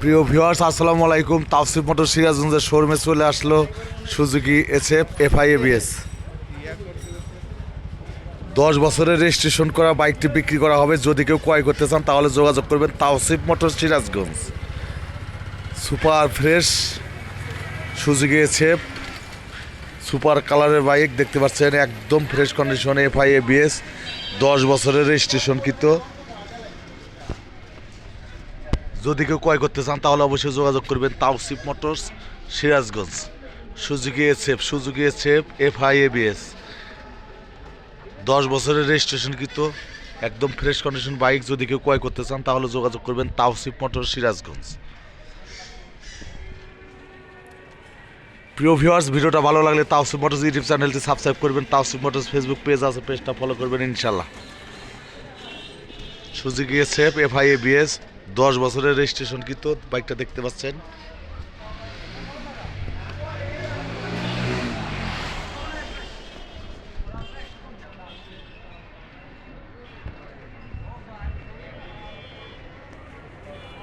প্রিয় ভিউয়ার্স আসসালামু আলাইকুম। তাওসিফ মোটর সিরাজগঞ্জের শোরুমে চলে আসলো সুজুকি এসএফ এফআইএবিএস দশ বছরের রেজিস্ট্রেশন করা বাইকটি বিক্রি করা হবে। যদি কেউ ক্রয় করতে চান, তাহলে যোগাযোগ করবেন Tawsif motor Sirajganj. Super fresh Suzuki SF super কালারের বাইক দেখতে পাচ্ছেন, একদম ফ্রেশ কন্ডিশনে এফআইএবিএস দশ বছরের রেজিস্ট্রেশন কিন্তু যদি কেউ ক্রয় করতে চান, তাহলে অবশ্যই যোগাযোগ করবেন Tawsif motors, Sirajganj. Suzuki SF, Suzuki এ এবিএস। দশ বছরের রেজিস্ট্রেশন কিন্তু একদম ফ্রেশ কন্ডিশন বাইক যদি কেউ ক্রয় করতে চান, তাহলে যোগাযোগ করবেন তাওসিফ মোটর সিরাজগঞ্জ। প্রিয় ভিউয়ার্স ভিডিওটা ভালো লাগলে তাওসিফ মোটরস ইউটিউব চ্যানেলটি সাবস্ক্রাইব করবেন, তাওসিফ মোটরস ফেসবুক পেজ আছে পেজটা ফলো করবেন ইনশাল্লাহ সুজুকি এফ আই এবিএস দশ বছরের রেজিস্ট্রেশন কিন্তু বাইকটা দেখতে পাচ্ছেন?